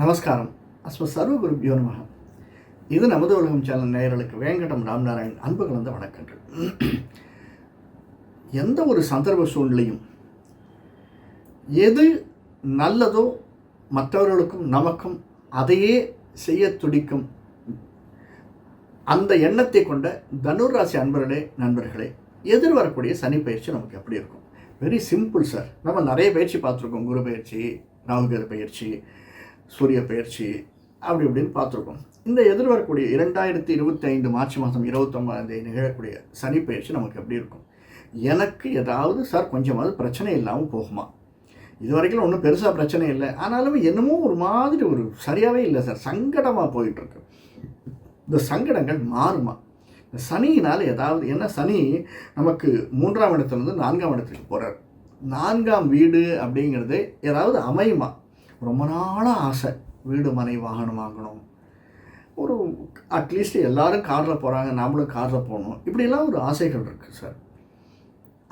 நமஸ்காரம். அஸ்ம சர்வ குருபியோ நமக இது நமது உலகம் சேனல் நேயர்களுக்கு வேங்கடம் ராம்நாராயண் அன்பு கலந்த வணக்கங்கள். எந்த ஒரு சந்தர்ப்ப சூழ்நிலையும் எது நல்லதோ மற்றவர்களுக்கும் நமக்கும் அதையே செய்ய துடிக்கும் அந்த எண்ணத்தை கொண்ட தனுர் ராசி அன்பர்களே நண்பர்களே எதிர்வரக்கூடிய சனி பயிற்சி நமக்கு எப்படி இருக்கும்? வெரி சிம்பிள் சார் நம்ம நிறைய பயிற்சி பார்த்துருக்கோம். குரு பயிற்சி ராகுகேது பயிற்சி சூரிய பயிற்சி அப்படி இப்படின்னு பார்த்துருக்கோம். இந்த எதிர்வரக்கூடிய இரண்டாயிரத்தி இருபத்தி ஐந்து மார்ச் மாதம் இருபத்தொம்பதாம் தேதி நிகழக்கூடிய சனி பயிற்சி நமக்கு எப்படி இருக்கும்? எனக்கு ஏதாவது சார் கொஞ்சமாவது பிரச்சனை இல்லாமல் போகுமா? இது வரைக்கும் ஒன்றும் பெருசாக பிரச்சனை இல்லை. ஆனாலும் என்னமோ ஒரு மாதிரி ஒரு சரியாகவே இல்லை சார். சங்கடமாக போயிட்டுருக்கு. இந்த சங்கடங்கள் மாறுமா? இந்த சனியினால் ஏதாவது என்ன சனி நமக்கு மூன்றாம் இடத்துலேருந்து நான்காம் இடத்துக்கு போகிறார் நான்காம் வீடு அப்படிங்கிறது ஏதாவது அமையுமா? ரொம்ப நாளாக ஆசை. வீடு மனை வாகனம் வாங்கணும். ஒரு அட்லீஸ்ட் எல்லாரும் காரில் போகிறாங்க நாமளும் காரில் போகணும். இப்படிலாம் ஒரு ஆசைகள் இருக்குது சார்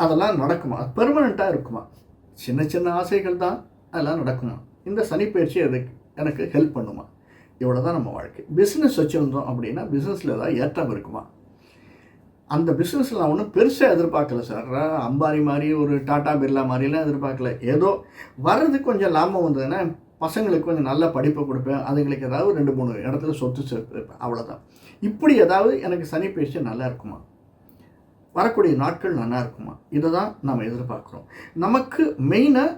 அதெல்லாம் நடக்குமா? பெர்மனண்ட்டாக இருக்குமா? சின்ன சின்ன ஆசைகள் தான். அதெல்லாம் நடக்குமா? இந்த சனிப்பயிற்சி அது எனக்கு ஹெல்ப் பண்ணுமா? இவ்வளோ தான் நம்ம வாழ்க்கை. பிஸ்னஸ் வச்சுருந்தோம் அப்படின்னா பிஸ்னஸில் ஏதாவது ஏற்றம் இருக்குமா? அந்த பிஸ்னஸில் நான் ஒன்றும் பெருசாக எதிர்பார்க்கல சார் அம்பாரி மாதிரி ஒரு டாட்டா பிர்லா மாதிரிலாம் எதிர்பார்க்கல. ஏதோ வர்றது கொஞ்சம் லாபம் வந்ததுன்னா பசங்களுக்கு கொஞ்சம் நல்ல படிப்பை கொடுப்பேன். அதுங்களுக்கு ஏதாவது ரெண்டு மூணு இடத்துல சொத்து சேர்ப்பேன் அவ்வளோதான் இப்படி ஏதாவது எனக்கு சனி பயிற்சி நல்லா இருக்குமா? வரக்கூடிய நாட்கள் நல்லா இருக்குமா? இதை தான் நம்ம எதிர்பார்க்குறோம். நமக்கு மெயினாக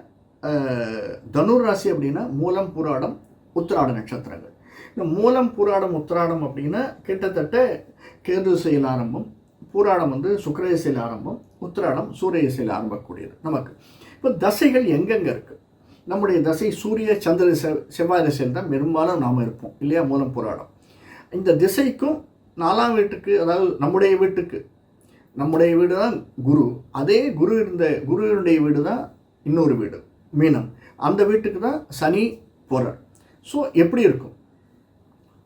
தனுர் ராசி அப்படின்னா மூலம் புராடம் உத்திராட நட்சத்திரங்கள். இந்த மூலம் புராடம் உத்திராடம் அப்படின்னா கிட்டத்தட்ட கேது செயல் ஆரம்பம் பூராடம் வந்து சுக்கரயசையில் ஆரம்பம் உத்திராடம் சூரிய திசையில் ஆரம்பக்கூடியது நமக்கு. இப்போ தசைகள் எங்கெங்கே இருக்குது நம்முடைய தசை சூரிய சந்திர செவ்வாய் திசையில் தான் பெரும்பாலும் நாம் இருப்போம் இல்லையா? மூலம் பூராடம் இந்த திசைக்கும் நாலாம் வீட்டுக்கு அதாவது நம்முடைய வீட்டுக்கு நம்முடைய வீடு தான் குரு. அதே குரு இருந்த குருவினுடைய வீடு தான் இன்னொரு வீடு மீனம். அந்த வீட்டுக்கு தான் சனி போகிறார் ஸோ எப்படி இருக்கும்?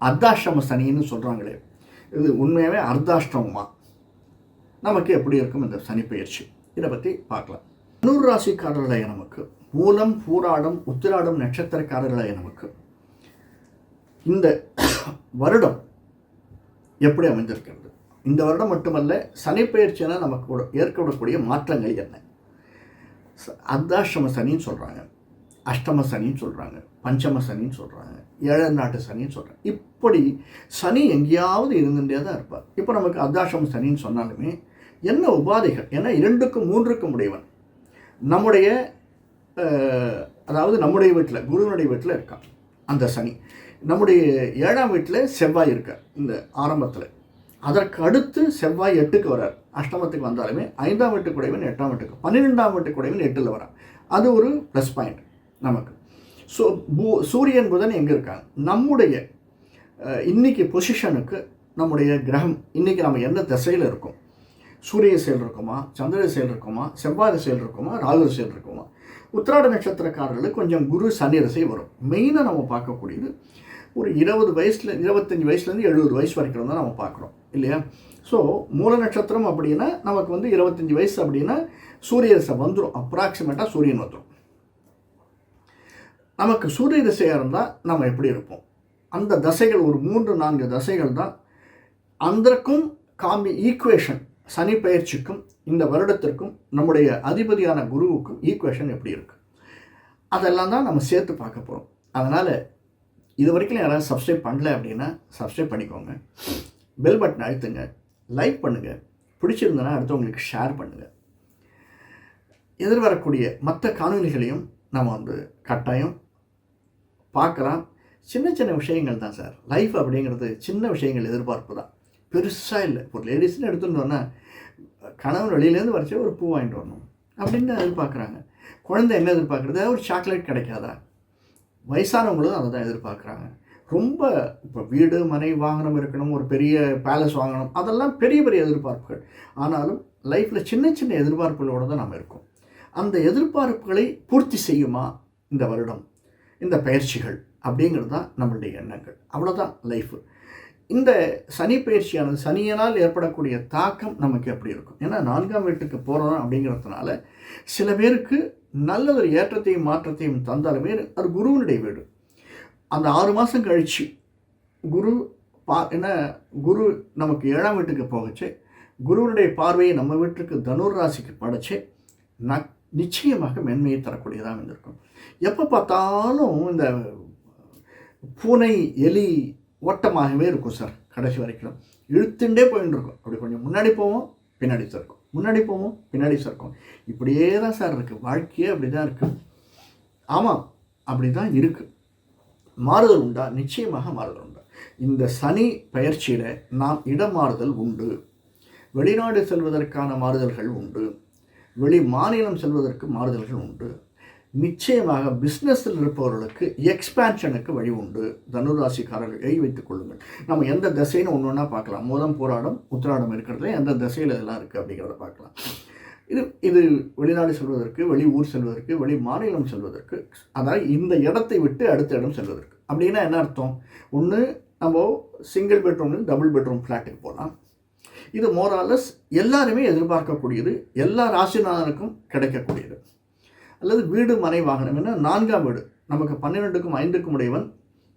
அர்த்தாஷ்டம சனின்னு சொல்கிறாங்களே இது உண்மையாகவே அர்த்தாஷ்டமமாக நமக்கு எப்படி இருக்கும் இந்த சனிப்பெயர்ச்சி இதை பற்றி பார்க்கலாம். நூறு ராசிக்காரர்களாய நமக்கு மூலம் பூராடம் உத்திராடம் நட்சத்திரக்காரர்களாய நமக்கு. இந்த வருடம் எப்படி அமைந்திருக்கிறது? இந்த வருடம் மட்டுமல்ல சனி நமக்கு ஏற்படக்கூடிய ஏற்கப்படக்கூடிய மாற்றங்கள் என்ன? அர்த்தாஷ்டம சனின்னு சொல்கிறாங்க அஷ்டம சனின்னு சொல்கிறாங்க பஞ்சம சனின்னு சொல்கிறாங்க ஏழை நாட்டு சனின்னு சொல்கிறாங்க இப்படி சனி எங்கேயாவது இருந்துகிட்டே தான் இருப்பார். இப்போ நமக்கு அர்த்தாஷ்டம சனின்னு சொன்னாலுமே என்ன உபாதைகள்? ஏன்னா இரண்டுக்கும் மூன்றுக்கும் உடையவன். நம்முடைய அதாவது நம்முடைய வீட்டில் குருவனுடைய வீட்டில் இருக்கான் அந்த சனி. நம்முடைய ஏழாம் வீட்டில் செவ்வாய் இருக்கார் இந்த ஆரம்பத்தில். அதற்கு அடுத்து செவ்வாய் எட்டுக்கு வரார். அஷ்டமத்துக்கு வந்தாலுமே ஐந்தாம் வீட்டுக்கு உடையவன் எட்டாம் வீட்டுக்கு பன்னிரெண்டாம் வீட்டுக்கு உடையவன் எட்டில் வரான். அது ஒரு ப்ளஸ் பாயிண்ட் நமக்கு. ஸோ பூ சூரியன் புதன் எங்கே இருக்காங்க? நம்முடைய இன்னைக்கு பொசிஷனுக்கு நம்முடைய கிரகம் இன்றைக்கி நம்ம எந்த திசையில் இருக்கோம்? சூரிய செயல் இருக்குமா? சந்திர செயல் இருக்குமா? செவ்வாய் செயல் இருக்குமா? ராகு செயல் இருக்குமா? உத்திராட நட்சத்திரக்காரர்களுக்கு கொஞ்சம் குரு சனி ரசை வரும். மெயினாக நம்ம பார்க்கக்கூடியது ஒரு இருபது வயசில் இருபத்தஞ்சி வயசுலேருந்து எழுபது வயசு வரைக்கும் தான் நம்ம பார்க்குறோம். இல்லையா? ஸோ மூல நட்சத்திரம் அப்படின்னா நமக்கு வந்து இருபத்தஞ்சி வயசு அப்படின்னா சூரிய வந்துடும் அப்ராக்சிமேட்டாக சூரியன் வந்துடும் நமக்கு சூரிய திசையாக இருந்தால் நம்ம எப்படி இருப்போம்? அந்த தசைகள் ஒரு மூன்று நான்கு தசைகள் தான் அந்தக்கும் காம்பி ஈக்குவேஷன் சனி பயிற்சிக்கும் இந்த வருடத்திற்கும் நம்முடைய அதிபதியான குருவுக்கும் ஈக்குவேஷன் எப்படி இருக்குது அதெல்லாம் தான் நம்ம சேர்த்து பார்க்க போகிறோம் அதனால் இது வரைக்கும் யாராவது சப்ஸ்கிரைப் பண்ணல அப்படின்னா சப்ஸ்கிரைப் பண்ணிக்கோங்க. பெல் பட்டன் அழுத்துங்க. லைக் பண்ணுங்கள் பிடிச்சிருந்தனா அடுத்தவங்களுக்கு ஷேர் பண்ணுங்கள் எதிர்வரக்கூடிய மற்ற காணொலிகளையும் நம்ம வந்து கட்டாயம் பார்க்கலாம் சின்ன சின்ன விஷயங்கள் தான் சார். லைஃப் அப்படிங்கிறது சின்ன விஷயங்கள் எதிர்பார்ப்பு தான். பெருசாக இல்லை. ஒரு லேடிஸ்னு எடுத்துட்டோன்னா கணவன் வெளியிலேருந்து வரைச்சி ஒரு பூ வாங்கிட்டு வரணும் அப்படின்னு எதிர்பார்க்குறாங்க. குழந்தை என்ன எதிர்பார்க்குறது? ஒரு சாக்லேட் கிடைக்காதா? வயசானவங்களும் அதை தான் எதிர்பார்க்குறாங்க. ரொம்ப இப்போ வீடு மனை வாகனம் இருக்கணும் ஒரு பெரிய பேலஸ் வாங்கணும். அதெல்லாம் பெரிய பெரிய எதிர்பார்ப்புகள். ஆனாலும் லைஃப்பில் சின்ன சின்ன எதிர்பார்ப்புகளோடு தான் நம்ம இருக்கோம். அந்த எதிர்பார்ப்புகளை பூர்த்தி செய்யுமா இந்த வருடம்? இந்த பயிற்சிகள் அப்படிங்கிறது தான் நம்மளுடைய எண்ணங்கள். அவ்வளோதான் லைஃபு இந்த சனி பயிற்சியானது சனியனால் ஏற்படக்கூடிய தாக்கம் நமக்கு எப்படி இருக்கும்? ஏன்னா நான்காம் வீட்டுக்கு போகிறோம் அப்படிங்கிறதுனால சில பேருக்கு நல்ல ஒரு ஏற்றத்தையும் மாற்றத்தையும் தந்தாலுமே அது குருவினுடைய வீடு. அந்த ஆறு மாதம் கழித்து குரு பா என்ன குரு நமக்கு ஏழாம் வீட்டுக்கு போகச்சு குருவினுடைய பார்வையை நம்ம வீட்டுக்கு தனுர் ராசிக்கு படைச்சு நக் நிச்சயமாக மென்மையை தரக்கூடியதாக இருந்திருக்கும். எப்போ பார்த்தாலும் இந்த பூனை எலி ஓட்டமாகவே இருக்கும் சார் கடைசி வரைக்கும். இழுத்துண்டே போயின்னு இருக்கும். அப்படி கொஞ்சம் முன்னாடி போவோம் பின்னாடி சறுக்கும் முன்னாடி போவோம் பின்னாடி சறுக்கும் இப்படியே தான் சார் இருக்குது வாழ்க்கையே அப்படி தான் இருக்குது ஆமாம் அப்படி தான் இருக்குது மாறுதல் உண்டா? நிச்சயமாக மாறுதல் உண்டா? இந்த சனி பயிற்சியில் நாம் இடமாறுதல் உண்டு. வெளிநாடு செல்வதற்கான மாறுதல்கள் உண்டு. வெளி மாநிலம் செல்வதற்கு மாறுதல்கள் உண்டு. நிச்சயமாக பிஸ்னஸில் இருப்பவர்களுக்கு எக்ஸ்பேன்ஷனுக்கு வழி உண்டு. தனுராசிக்காரர்கள் எழுதி வைத்துக் கொள்ளுங்கள். நம்ம எந்த திசைன்னு ஒன்று ஒன்றா பார்க்கலாம். முதம் போராடம் உத்திராடம் இருக்கிறதுல எந்த திசையில் இதெல்லாம் இருக்குது அப்படிங்கிறத பார்க்கலாம். இது இது வெளிநாடு செல்வதற்கு வெளி ஊர் செல்வதற்கு வெளி மாநிலம் செல்வதற்கு அதாவது இந்த இடத்தை விட்டு அடுத்த இடம் செல்வதற்கு. அப்படின்னா என்ன அர்த்தம்? ஒன்று நம்ம சிங்கிள் பெட்ரூம்னு டபுள் பெட்ரூம் ஃப்ளாட்டுக்கு போகலாம். இது மோராலஸ் எல்லாருமே எதிர்பார்க்கக்கூடியது எல்லா ராசிநாதனுக்கும் கிடைக்கக்கூடியது. அல்லது வீடு மனை வாகனம் என்ன? நான்காம் வீடு. நமக்கு பன்னிரெண்டுக்கும் ஐந்துக்கும் உடையவன்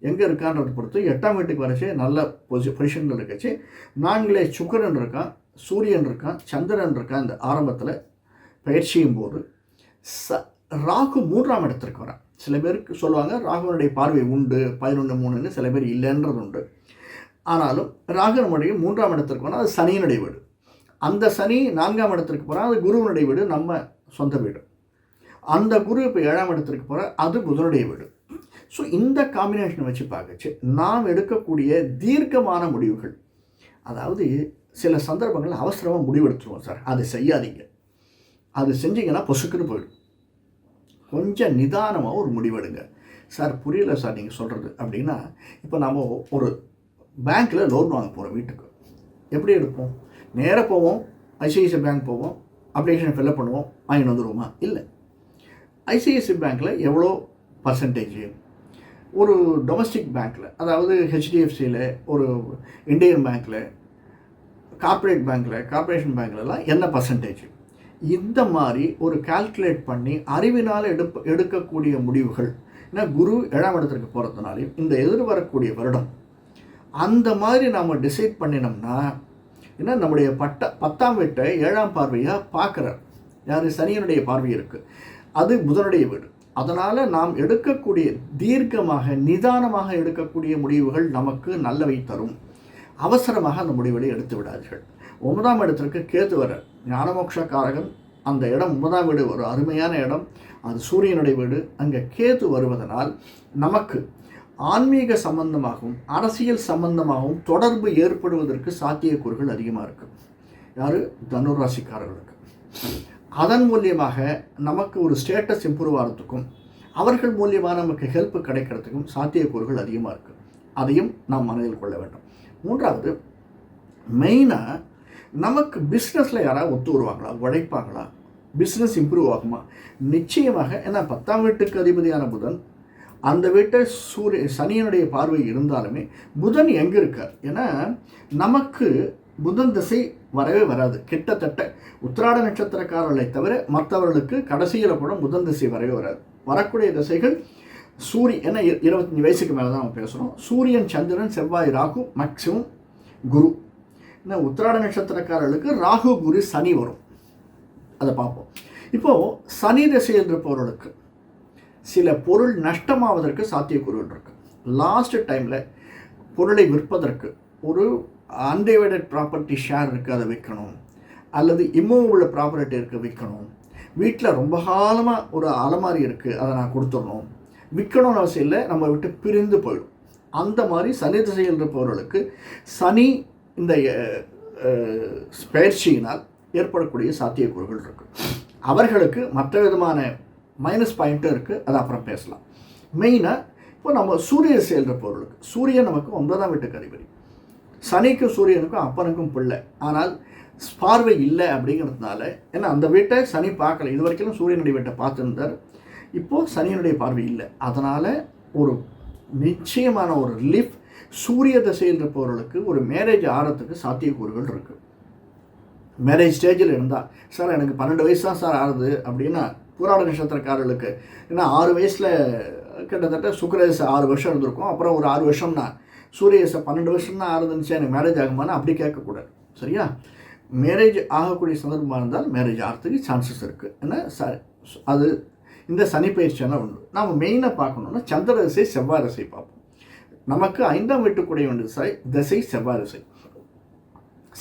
எங்கே இருக்கான்றதை பொறுத்து எட்டாம் வீட்டுக்கு வரைச்சே நல்ல பொசி பொசிஷனில் இருக்கச்சு நான்கிலே சுக்கரன் இருக்கான் சூரியன் இருக்கான் சந்திரன் இருக்கான் இந்த ஆரம்பத்தில் பயிற்சியும் போது. ச ராகு மூன்றாம் இடத்திற்கு வரான். சில பேருக்கு சொல்லுவாங்க ராகுவனுடைய பார்வை உண்டு பதினொன்று மூணுன்னு சில பேர் இல்லைன்றது உண்டு ஆனாலும் ராகனுடைய மூன்றாம் இடத்திற்கு போனால் அது சனியினுடைய வீடு அந்த சனி நான்காம் இடத்திற்கு போனால் அது குருவனுடைய வீடு நம்ம சொந்த வீடு. அந்த குரு இப்போ ஏழாம் இடத்திற்கு போகிற அது புதனுடைய வீடு ஸோ இந்த காம்பினேஷனை வச்சு பார்க்கச்சு நாம் எடுக்கக்கூடிய தீர்க்கமான முடிவுகள். அதாவது சில சந்தர்ப்பங்களில் அவசரமாக முடிவெடுத்துருவோம் சார். அது செய்யாதீங்க. அது செஞ்சீங்கன்னா பொசுக்குன்னு போயிடும். கொஞ்சம் நிதானமாக ஒரு முடிவெடுங்க. சார் புரியல சார் நீங்கள் சொல்கிறது அப்படின்னா இப்போ நம்ம ஒரு பேங்க்கில் லோன் வாங்க போகிறோம் வீட்டுக்கு. எப்படி எடுப்போம்? நேராக போவோம் ஐசிஐசிஐ பேங்க் போவோம் அப்ளிகேஷன் ஃபில்அப் பண்ணுவோம் வாங்கிட்டு வந்துடுவோமா இல்லை. ஐசிஐசி பேங்க்கில் எவ்வளோ பர்சன்டேஜ் ஒரு டொமஸ்டிக் பேங்க்கில் அதாவது ஹெச்டிஎஃப்சியில் ஒரு இந்தியன் பேங்க்கில் கார்ப்பரேட் பேங்க்கில் கார்ப்பரேஷன் பேங்க்லலாம் என்ன பர்சன்டேஜ் இந்த மாதிரி ஒரு கால்குலேட் பண்ணி அறிவினால் எடுப்ப எடுக்கக்கூடிய முடிவுகள். ஏன்னா குரு ஏழாம் இடத்திற்கு போகிறதுனாலையும் இந்த எதிர்வரக்கூடிய வருடம் அந்த மாதிரி நாம் டிசைட் பண்ணினோம்னா ஏன்னா நம்முடைய பட்ட பத்தாம் வீட்டை ஏழாம் பார்வையாக பார்க்குறார். யார்? சனியனுடைய பார்வை இருக்குது அது புதனுடைய வீடு. அதனால் நாம் எடுக்கக்கூடிய தீர்க்கமாக நிதானமாக எடுக்கக்கூடிய முடிவுகள் நமக்கு நல்லவை தரும். அவசரமாக அந்த முடிவுகளை எடுத்து விடாதீர்கள். ஒன்பதாம் இடத்திற்கு கேது வர ஞானமோக்ஷ காரகன் அந்த இடம் ஒன்பதாம் வீடு ஒரு அருமையான இடம். அது சூரியனுடைய வீடு. அங்கே கேது வருவதனால் நமக்கு ஆன்மீக சம்பந்தமாகவும் அரசியல் சம்பந்தமாகவும் தொடர்பு ஏற்படுவதற்கு சாத்தியக்கூறுகள் அதிகமாக இருக்குது யார்? தனுராசிக்காரர்களுக்கு. அதன் மூலியமாக நமக்கு ஒரு ஸ்டேட்டஸ் இம்ப்ரூவ் ஆகிறதுக்கும் அவர்கள் மூலியமாக நமக்கு ஹெல்ப் கிடைக்கிறதுக்கும் சாத்தியக்கூறுகள் அதிகமாக இருக்குது அதையும் நாம் மனதில் கொள்ள வேண்டும். மூன்றாவது மெயினாக நமக்கு பிஸ்னஸில் யாராவது ஒத்து வருவாங்களா? உழைப்பாங்களா? பிஸ்னஸ் இம்ப்ரூவ் ஆகுமா? நிச்சயமாக ஏன்னா பத்தாம் வீட்டுக்கு அதிபதியான புதன் அந்த வீட்டை சூரிய சனியனுடைய பார்வை இருந்தாலுமே புதன் எங்கே இருக்கார்? ஏன்னா நமக்கு புதன் திசை வரவே வராது. கிட்டத்தட்ட உத்திராட நட்சத்திரக்காரர்களை தவிர மற்றவர்களுக்கு கடைசியில் கூட புதன் திசை வரவே வராது. வரக்கூடிய திசைகள் சூரிய ஏன்னா இ- இருபத்தஞ்சி வயசுக்கு மேலே தான் நம்ம பேசுகிறோம் சூரியன் சந்திரன் செவ்வாய் ராகு மேக்சிமம் குரு. ஏன்னா உத்திராட நட்சத்திரக்காரர்களுக்கு ராகு குரு சனி வரும். அதை பார்ப்போம். இப்போது சனி திசையில் இருப்பவர்களுக்கு சில பொருள் நஷ்டமாவதற்கு சாத்தியக்கூறுகள் இருக்குது லாஸ்ட் டைமில் பொருளை விற்பதற்கு ஒரு அன்டிவைடட் ப்ராப்பர்ட்டி ஷேர் இருக்குது அதை விற்கணும். அல்லது இம்மூவபிள் ப்ராப்பர்ட்டி இருக்குது விற்கணும். வீட்டில் ரொம்ப காலமாக ஒரு அலமாரி இருக்குது அதை நான் கொடுத்துடணும். விற்கணும்னு அவசியம் இல்லை நம்ம விட்டு பிரிந்து போயிடும். அந்த மாதிரி சனி திசையில் இருப்பவர்களுக்கு சனி இந்த பயிற்சியினால் ஏற்படக்கூடிய சாத்தியக்கூறுகள் இருக்குது அவர்களுக்கு மற்ற விதமான மைனஸ் பாயிண்ட்டும் இருக்குது அது அப்புறம் பேசலாம். மெயினாக இப்போ நம்ம சூரிய செயல்ற பொருளுக்கு சூரியன் நமக்கு ஒன்பதாம் வீட்டுக்கு அதிபதி. சனிக்கும் சூரியனுக்கும் அப்பனுக்கும் பிள்ளை. ஆனால் பார்வை இல்லை அப்படிங்கிறதுனால ஏன்னா அந்த வீட்டை சனி பார்க்கல. இது வரைக்கும் சூரியனுடைய வீட்டை பார்த்துருந்தார். இப்போது சனியனுடைய பார்வை இல்லை. அதனால் ஒரு நிச்சயமான ஒரு ரிலீஃப் சூரிய திசைன்ற பொருளுக்கு ஒரு மேரேஜ் ஆகிறதுக்கு சாத்தியக்கூறுகள் இருக்குது மேரேஜ் ஸ்டேஜில் இருந்தால் சார் எனக்கு பன்னெண்டு வயசு தான் சார் ஆகுது அப்படின்னா புராண நட்சத்திரக்காரர்களுக்கு. ஏன்னா ஆறு வயசில் கிட்டத்தட்ட சுக்கரேச ஆறு வருஷம் இருந்திருக்கும். அப்புறம் ஒரு ஆறு வருஷம்னா சூரியதசை பன்னெண்டு வருஷம் தான் ஆறுதுன்னு எனக்கு மேரேஜ் ஆகுமானா அப்படி கேட்கக்கூடாது. சரியா? மேரேஜ் ஆகக்கூடிய சந்தர்ப்பமாக இருந்தால் மேரேஜ் ஆகிறதுக்கு சான்சஸ் இருக்குது ஏன்னா ச அது இந்த சனி பயிற்சியான உண்டு நாம் மெயினாக பார்க்கணுன்னா சந்திர திசை செவ்வாய் திசை பார்ப்போம். நமக்கு ஐந்தாம் வீட்டுக்குடைய வேண்டிய திசை திசை செவ்வாய் திசை.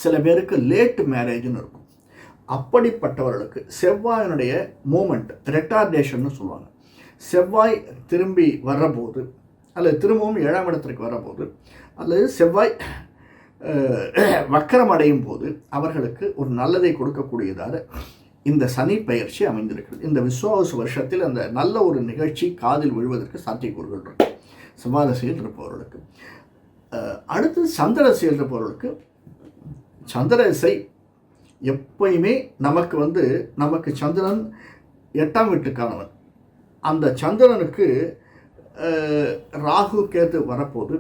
சில பேருக்கு லேட் மேரேஜ்னு இருக்கும். அப்படிப்பட்டவர்களுக்கு செவ்வாயினுடைய மூமெண்ட் ரெட்டார்டேஷன்னு சொல்லுவாங்க. செவ்வாய் திரும்பி வர்றபோது அல்லது திரும்பவும் ஏழாம் இடத்திற்கு வரபோது அல்லது செவ்வாய் வக்கரமடையும் வக்கரம் அடையும் போது அவர்களுக்கு ஒரு நல்லதை கொடுக்கக்கூடியதாக இந்த சனி பயிற்சி அமைந்திருக்கிறது. இந்த விஸ்வாவசு வருஷத்தில் அந்த நல்ல ஒரு நிகழ்ச்சி காதில் விழுவதற்கு சாத்தியக்கூறுகள் இருக்கு. செவ்வாதசையில் இருப்பவர்களுக்கு. அடுத்து சந்திரசையில் இருப்பவர்களுக்கு சந்திரசை எப்பயுமே நமக்கு வந்து நமக்கு சந்திரன் எட்டாம் வீட்டுக்கானவன். அந்த சந்திரனுக்கு ராகு கேது வரப்போது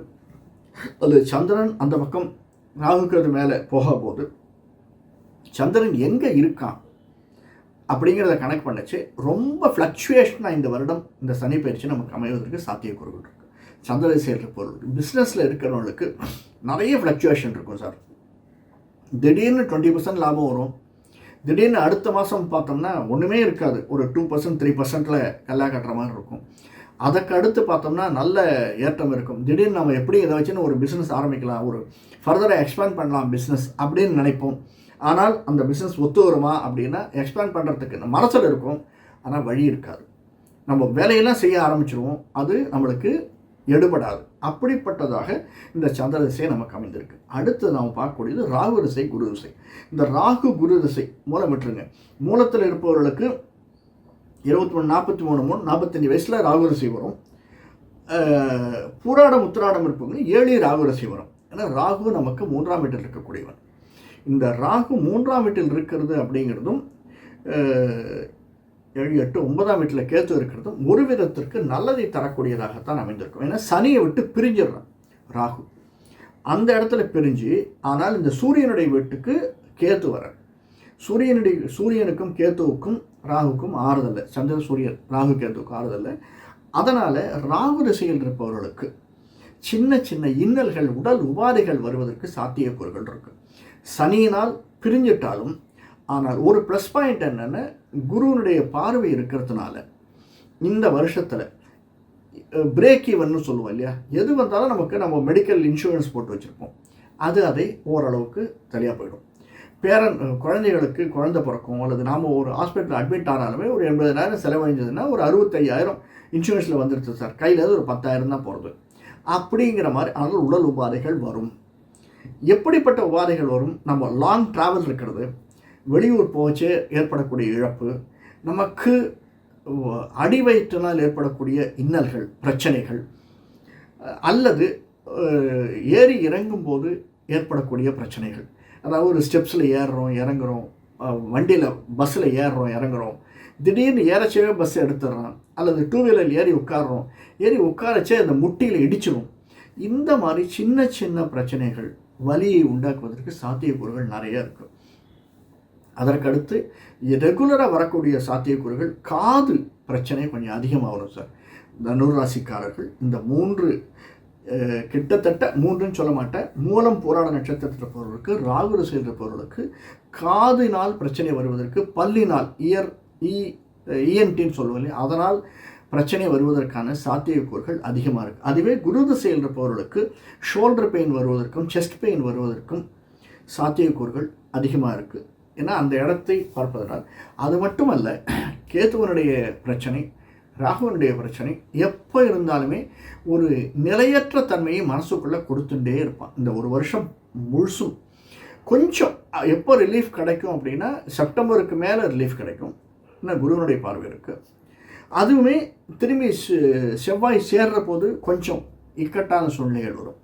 அது சந்திரன் அந்த பக்கம் ராகு கேது மேலே போகும்போது சந்திரன் எங்கே இருக்கான் அப்படிங்கிறத கனெக்ட் பண்ணிச்சு. ரொம்ப ஃப்ளக்சுவேஷனாக இந்த வருடம் இந்த சனி பயிற்சி நமக்கு அமைவதற்கு சாத்தியக்கூறுகள் இருக்குது சந்திரன் சேர்ற பொருள் பிஸ்னஸில் இருக்கிறவங்களுக்கு நிறைய ஃப்ளக்சுவேஷன் இருக்கும் சார். திடீர்னு டுவெண்ட்டி பர்சன்ட் லாபம் வரும். திடீர்னு அடுத்த மாதம் பார்த்தோம்னா ஒன்றுமே இருக்காது. ஒரு டூ பர்சன்ட் த்ரீ பர்சன்ட்டில் கல்லா கட்டுற மாதிரி இருக்கும். அதுக்கு அடுத்து பார்த்தோம்னா நல்ல ஏற்றம் இருக்கும். திடீர்னு நம்ம எப்படி இதை வச்சுன்னு ஒரு பிஸ்னஸ் ஆரம்பிக்கலாம். ஒரு ஃபர்தராக எக்ஸ்பேண்ட் பண்ணலாம் பிஸ்னஸ் அப்படின்னு நினைப்போம். ஆனால் அந்த பிஸ்னஸ் ஒத்து வருமா அப்படின்னா எக்ஸ்பேண்ட் பண்ணுறதுக்கு மனசில் இருக்கும். ஆனால் வழி இருக்காது. நம்ம வேலையெல்லாம் செய்ய ஆரம்பிச்சிருவோம். அது நம்மளுக்கு எடுபடாது. அப்படிப்பட்டதாக இந்த சந்திரதிசை நமக்கு அமைந்திருக்கு. அடுத்து நாம் பார்க்கக்கூடியது ராகு திசை குரு திசை. இந்த ராகு குரு திசை மூலம் விட்டுருங்க. மூலத்தில் இருப்பவர்களுக்கு இருபத்தி மூணு நாற்பத்தி மூணு மூணு நாற்பத்தஞ்சு வயசில் ராகு திசை வரும். பூராடம் உத்திராடம் இருப்பவங்க ஏழு ராகு திசை வரும். ஏன்னா ராகு நமக்கு மூன்றாம் வீட்டில் இருக்கக்கூடியவன். இந்த ராகு மூன்றாம் வீட்டில் இருக்கிறது அப்படிங்கிறதும் ஏழு எட்டு ஒன்பதாம் வீட்டில் கேத்து இருக்கிறதும் ஒரு விதத்திற்கு நல்லதை தரக்கூடியதாகத்தான் அமைந்திருக்கும். ஏன்னா சனியை விட்டு பிரிஞ்சிடுறான் ராகு. அந்த இடத்துல பிரிஞ்சு ஆனால் இந்த சூரியனுடைய வீட்டுக்கு கேத்து வர சூரியனுடைய சூரியனுக்கும் கேத்துவுக்கும் ராகுக்கும் ஆறுதல் சந்திர சூரியன் ராகு கேத்துவுக்கும் ஆறுதல்ல அதனால் ராகு திசையில் இருப்பவர்களுக்கு சின்ன சின்ன இன்னல்கள் உடல் உபாதைகள் வருவதற்கு சாத்தியக்கூறுகள் இருக்குது சனியினால் பிரிஞ்சிட்டாலும் ஆனால் ஒரு ப்ளஸ் பாயிண்ட் என்னென்னா குருவினுடைய பார்வை இருக்கிறதுனால இந்த வருஷத்தில் பிரேக் ஈவன்னு சொல்லுவோம் இல்லையா? எது வந்தாலும் நமக்கு நம்ம மெடிக்கல் இன்சூரன்ஸ் போட்டு வச்சுருப்போம். அது அதை ஓரளவுக்கு தெளிவாக போயிடும். பேரன் குழந்தைகளுக்கு குழந்தை பிறக்கும் அல்லது நாம் ஒரு ஹாஸ்பிட்டல் அட்மிட் ஆனாலுமே ஒரு எண்பதாயிரம் செலவழிஞ்சதுன்னா ஒரு அறுபத்தையாயிரம் இன்சூரன்ஸில் வந்துடுச்சு சார் கையில் ஒரு பத்தாயிரம் தான் போகிறது அப்படிங்கிற மாதிரி ஆனால் உடல் உபாதைகள் வரும். எப்படிப்பட்ட உபாதைகள் வரும்? நம்ம லாங் ட்ராவல் இருக்கிறது. வெளியூர் போச்சு ஏற்படக்கூடிய இழப்பு. நமக்கு அஹ், அடி வயிற்றினால் ஏற்படக்கூடிய இன்னல்கள் பிரச்சனைகள் அல்லது ஏறி இறங்கும்போது ஏற்படக்கூடிய பிரச்சனைகள். அதாவது ஒரு ஸ்டெப்ஸில் ஏறுறோம் இறங்குறோம் வண்டியில் பஸ்ஸில் ஏறுறோம் இறங்குறோம். திடீர்னு ஏறச்சவே பஸ் எடுத்துடுறோம் அல்லது டூ வீலரில் ஏறி உட்காடுறோம் ஏறி உட்காரச்சே அந்த முட்டியில் இடிச்சிடும் இந்த மாதிரி சின்ன சின்ன பிரச்சனைகள் வலியை உண்டாக்குவதற்கு சாத்தியக்கூறுகள் நிறைய இருக்குது அதற்கடுத்து ரெகுலராக வரக்கூடிய சாத்தியக்கூறுகள் காது பிரச்சனை கொஞ்சம் அதிகமாக வரும் சார் தனுர் ராசிக்காரர்கள் இந்த மூன்று கிட்டத்தட்ட மூன்றுன்னு சொல்ல மாட்டேன். மூலம் போராட நட்சத்திரத்தில் இருப்பவர்களுக்கு ராகு திசையில் இருப்பவர்களுக்கு காதினால் பிரச்சனை வருவதற்கு பல்லினால் இயர் இ இஎன்டின்னு சொல்லுவோம் இல்லையா? அதனால் பிரச்சனை வருவதற்கான சாத்தியக்கூறுகள் அதிகமாக இருக்குது அதுவே குரு திசையில் இருப்பவர்களுக்கு ஷோல்டர் பெயின் வருவதற்கும் செஸ்ட் பெயின் வருவதற்கும் சாத்தியக்கூறுகள் அதிகமாக இருக்குது ஏன்னா அந்த இடத்தை பார்ப்பதனால். அது மட்டுமல்ல கேத்துவனுடைய பிரச்சனை ராகுவனுடைய பிரச்சனை எப்போ இருந்தாலுமே ஒரு நிலையற்ற தன்மையை மனசுக்குள்ளே கொடுத்துட்டே இருப்பான். இந்த ஒரு வருஷம் முழுசும். கொஞ்சம் எப்போ ரிலீஃப் கிடைக்கும் அப்படின்னா செப்டம்பருக்கு மேலே ரிலீஃப் கிடைக்கும். ஏன்னா குருவனுடைய பார்வை இருக்குது அதுவுமே திரும்பி செ- செவ்வாய் சேர்ற போது கொஞ்சம் இக்கட்டான சூழ்நிலைகள் வரும்.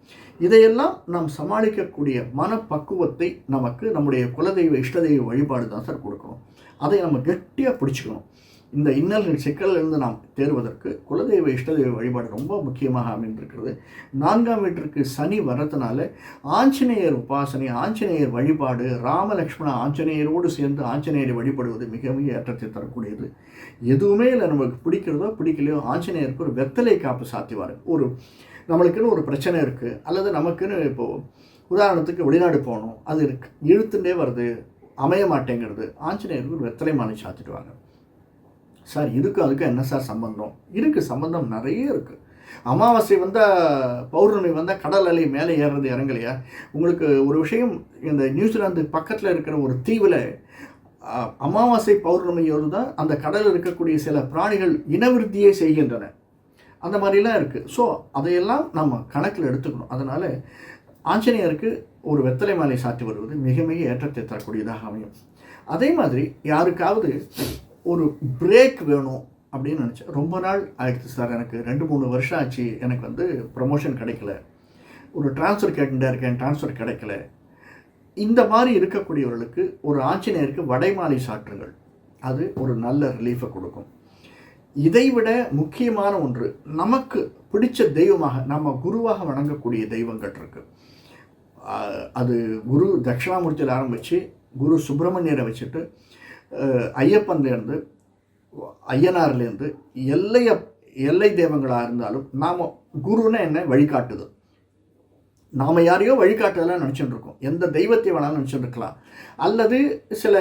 இதையெல்லாம் நாம் சமாளிக்கக்கூடிய மனப்பக்குவத்தை நமக்கு நம்முடைய குலதெய்வ இஷ்டதெய்வ வழிபாடு தான் சார் கொடுக்கணும். அதை நம்ம கெட்டியாக பிடிச்சிக்கணும். இந்த இன்னல்கள் சிக்கலிலிருந்து நாம் தேர்வதற்கு குலதெய்வ இஷ்டதெய்வ வழிபாடு ரொம்ப முக்கியமாக அமைந்திருக்கிறது. நான்காம் வீட்டிற்கு சனி வர்றதுனால ஆஞ்சநேயர் உபாசனை ஆஞ்சநேயர் வழிபாடு ராமலக்ஷ்மண ஆஞ்சநேயரோடு சேர்ந்து ஆஞ்சநேயரை வழிபடுவது மிக மிக ஏற்றத்தை தரக்கூடியது. எதுவுமே இல்லை நமக்கு பிடிக்கிறதோ பிடிக்கலையோ ஆஞ்சநேயருக்கு ஒரு வெத்தலை காப்பு சாத்திவார். ஒரு நம்மளுக்குன்னு ஒரு பிரச்சனை இருக்குது அல்லது நமக்குன்னு இப்போது உதாரணத்துக்கு வெளிநாடு போகணும் அது இருக்கு. இழுத்துட்டே வருது அமைய மாட்டேங்கிறது. ஆஞ்சநேயருக்கு ஒரு வெத்தலை மாலை சாத்திடுவாங்க. சார் இதுக்கும் அதுக்கும் என்ன சார் சம்பந்தம்? இருக்குது சம்பந்தம் நிறைய இருக்குது அமாவாசை வந்தால் பௌர்ணமி வந்தால் கடல் அலை மேலே ஏறுறது இறங்கலையா? உங்களுக்கு ஒரு விஷயம் இந்த நியூசிலாந்து பக்கத்தில் இருக்கிற ஒரு தீவில் அமாவாசை பௌர்ணமியோடு தான் அந்த கடலில் இருக்கக்கூடிய சில பிராணிகள் இனவிருத்தியே செய்கின்றன. அந்த மாதிரிலாம் இருக்குது ஸோ அதையெல்லாம் நம்ம கணக்கில் எடுத்துக்கணும். அதனால் ஆஞ்சநேயருக்கு ஒரு வெத்தலை மாலை சாத்தி வருவது மிக மிக ஏற்றத்தை தரக்கூடியதாக அமையும். அதே மாதிரி யாருக்காவது ஒரு பிரேக் வேணும் அப்படின்னு நினச்சேன். ரொம்ப நாள் ஆயிடுச்சு சார் எனக்கு. ரெண்டு மூணு வருஷம் ஆச்சு. எனக்கு வந்து ப்ரமோஷன் கிடைக்கல. ஒரு ட்ரான்ஸ்ஃபர் கேட்டுட்டே இருக்கேன். ட்ரான்ஸ்ஃபர் கிடைக்கல. இந்த மாதிரி இருக்கக்கூடியவர்களுக்கு ஒரு ஆஞ்சநேயருக்கு வடைமாலை சாற்றுங்கள் அது ஒரு நல்ல ரிலீஃபை கொடுக்கும். இதைவிட முக்கியமான ஒன்று நமக்கு பிடிச்ச தெய்வமாக நம்ம குருவாக வணங்கக்கூடிய தெய்வங்கள் இருக்கு. அது குரு தட்சிணாமூர்த்தியில் ஆரம்பித்து குரு சுப்பிரமணியரை வச்சுட்டு ஐயப்பன்லேருந்து ஐயனார்லேருந்து எல்லைய எல்லை தெய்வங்களாக இருந்தாலும் நாம் குருன்னா என்ன? வழிகாட்டுது நாம் யாரையோ வழிகாட்டலாம் நினச்சிட்டு இருக்கோம் எந்த தெய்வத்தை வேணாலும் நினச்சிட்டு இருக்கலாம் அல்லது சில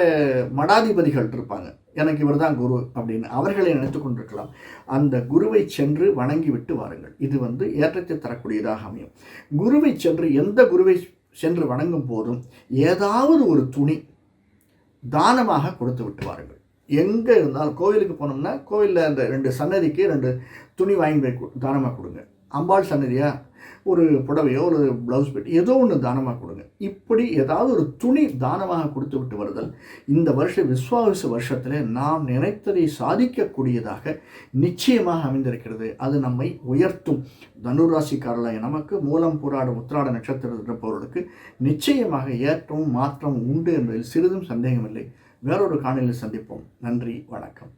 மடாதிபதிகள் இருப்பாங்க. எனக்கு இவர் தான் குரு அப்படின்னு அவர்களை நினைத்து கொண்டிருக்கலாம். அந்த குருவை சென்று வணங்கி விட்டு வாருங்கள். இது வந்து ஏற்றத்தை தரக்கூடியதாக அமையும். குருவை சென்று எந்த குருவை சென்று வணங்கும் போதும் ஏதாவது ஒரு துணி தானமாக கொடுத்து விட்டு வாருங்கள். எங்கே இருந்தாலும் கோவிலுக்கு போனோம்னா கோவிலில் அந்த ரெண்டு சன்னதிக்கு ரெண்டு துணி வாங்கி போய் தானமாக கொடுங்க. அம்பாள் சன்னதியாக ஒரு புடவையோ ஒரு ப்ளவுஸ் பெட் ஏதோ ஒன்று தானமாக கொடுங்க. இப்படி ஏதாவது ஒரு துணி தானமாக கொடுத்து விட்டு வருதல் இந்த வருஷ விஸ்வாவிச வருஷத்தில் நாம் நினைத்ததை சாதிக்கக்கூடியதாக நிச்சயமாக அமைந்திருக்கிறது. அது நம்மை உயர்த்தும். தனுராசிக்காரர்களாக நமக்கு மூலம் போராடும் உத்திராட நட்சத்திரம் இருப்பவர்களுக்கு நிச்சயமாக ஏற்றம் மாற்றம் உண்டு என்பதில் சிறிதும் சந்தேகமில்லை. வேறொரு காணொலியில் சந்திப்போம். நன்றி வணக்கம்.